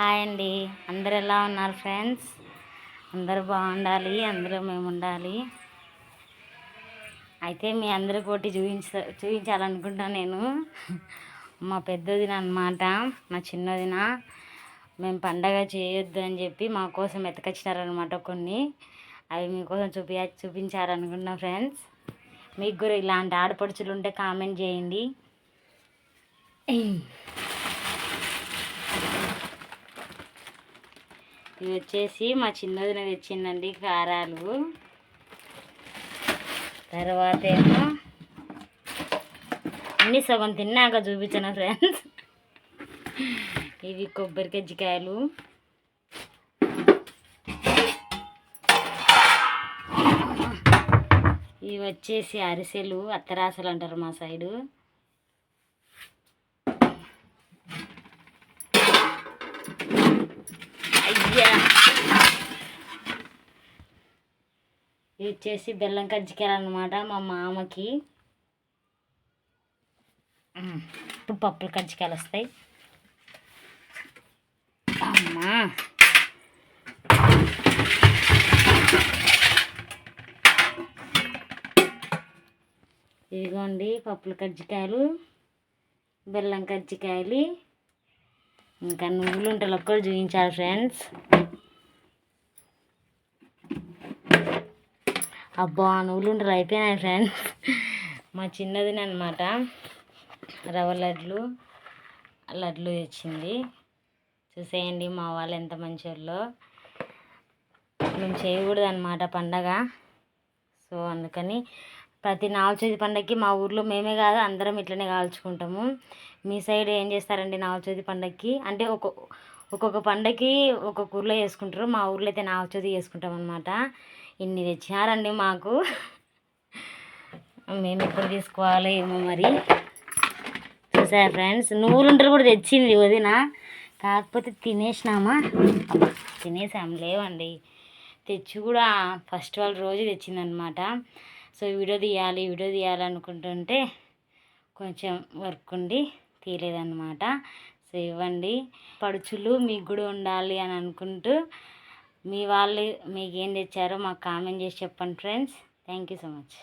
Hi అండి. అందరు ఎలా ఉన్నారు ఫ్రెండ్స్? అందరూ బాగుండాలి అందరూ మేము ఉండాలి. అయితే మీ అందరూ ఒకటి చూపించ చూపించాలనుకుంటా నేను. మా పెద్దదిన అనమాట మా చిన్నదిన. మేము పండగ చేయొద్దు అని చెప్పి మా కోసం ఎతకొచ్చినారనమాట కొన్ని. అవి మీకోసం చూపి చూపించారనుకుంటున్నా ఫ్రెండ్స్. మీకు కూడా ఇలాంటి ఆడపడుచులు ఉంటే కామెంట్ చేయండి. ఇవి వచ్చేసి మా చిన్నదిన తెచ్చిందండి కారాలు. తర్వాత ఏమో అన్నీ సగం తిన్నాక చూపించాను ఫ్రెండ్స్ ఇవి కొబ్బరి కజ్జికాయలు ఇవి వచ్చేసి అరిసెలు అత్తరాసలు అంటారు మా సైడు. అయ్యా. ఇది వచ్చేసి బెల్లం కజ్జికాయలు మా మామకి. ఇప్పుడు పప్పులు కజ్జికాయలు వస్తాయి. అమ్మా. ఇదిగోండి పప్పుల కజ్జికాయలు బెల్లం కజ్జికాయలు. ఇంకా నువ్వులు ఉంటలు ఒక్కరు చూపించాలి ఫ్రెండ్స్. అబ్బా నువ్వులు ఉంటారు అయిపోయినాయి ఫ్రెండ్స్. మా చిన్నదిని అనమాట రవ్వ లడ్లు లడ్లు తెచ్చింది. చూసేయండి మా వాళ్ళు ఎంత మంచి వాళ్ళు మేము చేయకూడదు అనమాట పండగ. సో అందుకని ప్రతి నాలుగు పండగకి మా ఊర్లో మేమే కాదు అందరం ఇట్లనే కాల్చుకుంటాము. మీ సైడ్ ఏం చేస్తారండి నాలుగు పండక్కి? పండగకి అంటే ఒక ఒక్కొక్క పండగకి ఒక్కొక్క ఊర్లో చేసుకుంటారు. మా ఊర్లో అయితే నావచోతి వేసుకుంటాం చేసుకుంటాం అనమాట ఇన్ని తెచ్చినారండి మాకు. మేము ఎప్పుడు తీసుకోవాలి ఏమో మరి. చూసా ఫ్రెండ్స్? నువ్వులుంటలు కూడా తెచ్చింది వదిన. కాకపోతే తినేసినామా? తినేసాం లేవండి. తెచ్చి కూడా ఫస్ట్ వాళ్ళ రోజు తెచ్చిందనమాట సో వీడియో తీయాలి వీడియో తీయాలి అనుకుంటుంటే కొంచెం వర్క్ ఉండి తీయలేదన్నమాట సో ఇవ్వండి. పడుచులు మీకు కూడా ఉండాలి అని అనుకుంటూ మీ వాళ్ళు మీకు ఏం తెచ్చారో మాకు కామెంట్ చేసి చెప్పండి friends. Thank you so much.